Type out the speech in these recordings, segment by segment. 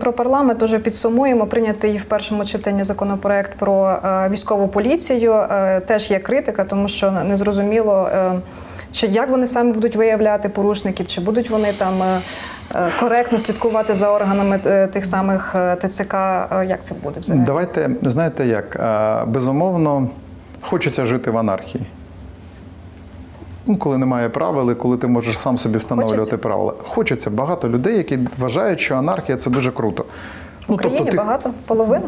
Про парламент дуже підсумуємо. Прийнятий в першому читанні законопроект про е, військову поліцію. Е, теж є критика, тому що не зрозуміло, е, чи як вони самі будуть виявляти порушників, чи будуть вони там коректно слідкувати за органами тих самих ТЦК. Як це буде взагалі? Давайте, знаєте як, безумовно, хочеться жити в анархії. Ну, коли немає правил, і коли ти можеш сам собі встановлювати Хочеться? правила. Хочеться багато людей, які вважають, що анархія це дуже круто. В Україні багато, половина.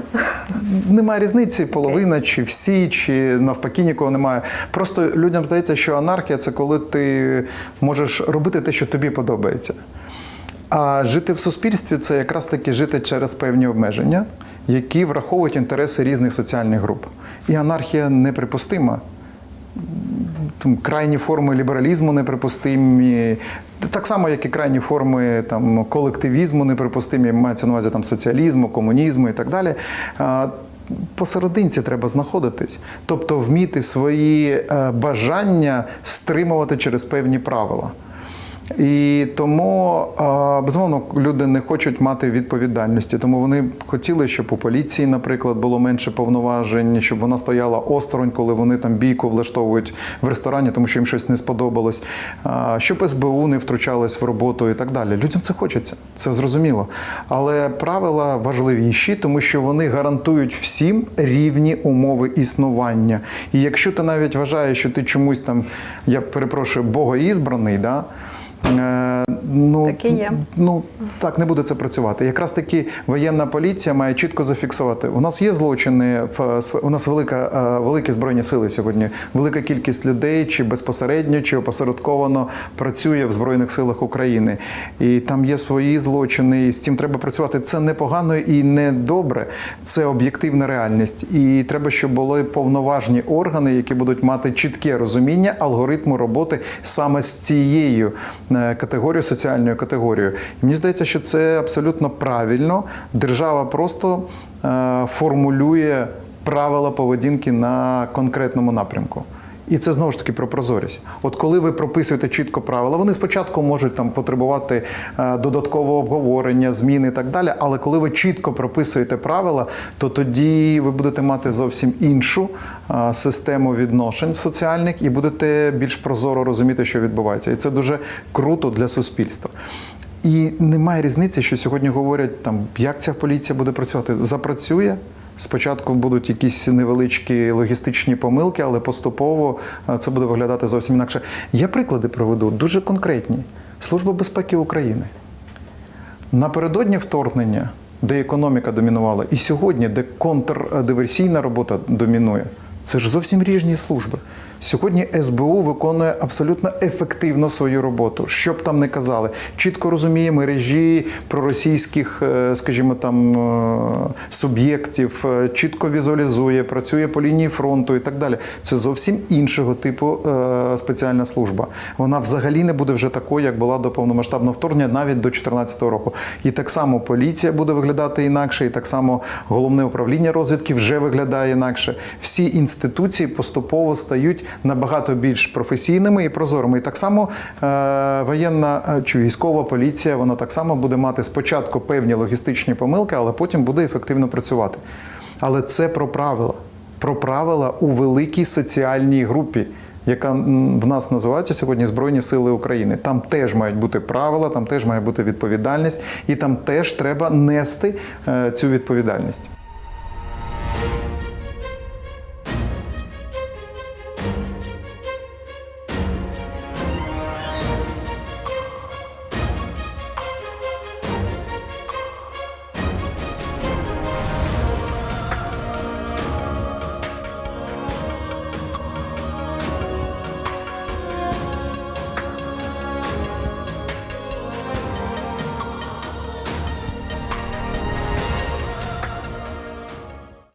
немає різниці, половина чи всі, чи навпаки нікого немає. Просто людям здається, що анархія це коли ти можеш робити те, що тобі подобається. А жити в суспільстві це якраз таки жити через певні обмеження, які враховують інтереси різних соціальних груп. І анархія неприпустима. Там, крайні форми лібералізму неприпустимі, так само, як і крайні форми там, колективізму неприпустимі, мається на увазі там, соціалізму, комунізму і так далі. Посерединці треба знаходитись, тобто вміти свої е, бажання стримувати через певні правила. І тому, безумовно, люди не хочуть мати відповідальності, тому вони хотіли, щоб у поліції, наприклад, було менше повноважень, щоб вона стояла осторонь, коли вони там бійку влаштовують в ресторані, тому що їм щось не сподобалось, щоб СБУ не втручалась в роботу і так далі. Людям це хочеться, це зрозуміло. Але правила важливіші, тому що вони гарантують всім рівні умови існування. І якщо ти навіть вважаєш, що ти чомусь там, я перепрошую, богоізбраний, да. Е, Ну, Таке є. ну так не буде це працювати. Якраз таки воєнна поліція має чітко зафіксувати. У нас є злочини, в у нас велика е, великі збройні сили сьогодні. Велика кількість людей, чи безпосередньо, чи опосередковано працює в збройних силах України. І там є свої злочини. І з цим треба працювати. Це не погано і не добре. Це об'єктивна реальність. І треба, щоб були повноважні органи, які будуть мати чітке розуміння алгоритму роботи саме з цією категорією, соціальною категорією. І мені здається, що це абсолютно правильно. Держава просто е, формулює правила поведінки на конкретному напрямку. І це знову ж таки про прозорість. От коли ви прописуєте чітко правила, вони спочатку можуть там потребувати е, додаткового обговорення, зміни і так далі. Але коли ви чітко прописуєте правила, то тоді ви будете мати зовсім іншу е, систему відношень соціальних і будете більш прозоро розуміти, що відбувається. І це дуже круто для суспільства. І немає різниці, що сьогодні говорять, там як ця поліція буде працювати. Запрацює. Спочатку будуть якісь невеличкі логістичні помилки, але поступово е, це буде виглядати зовсім інакше. Я приклади проведу дуже конкретні. Служба безпеки України. Напередодні вторгнення, де економіка домінувала, і сьогодні, де контрдиверсійна робота домінує, це ж зовсім різні служби. Сьогодні СБУ виконує абсолютно ефективно свою роботу. Що б там не казали, чітко розуміє мережі проросійських, е, скажімо там, е, суб'єктів, е, чітко візуалізує, працює по лінії фронту і так далі. Це зовсім іншого типу спеціальна служба. Вона взагалі не буде вже такою, як була до повномасштабного вторгнення, навіть до 2014 року. І так само поліція буде виглядати інакше, і так само головне управління розвідки вже виглядає інакше. Всі інституції поступово стають набагато більш професійними і прозорими. І так само е, воєнна е, чи військова поліція вона так само буде мати спочатку певні логістичні помилки, але потім буде ефективно працювати. Але це про правила, про правила у великій соціальній групі. Яка в нас називається сьогодні Збройні Сили України. Там теж мають бути правила, там теж має бути відповідальність, і там теж треба нести е, цю відповідальність.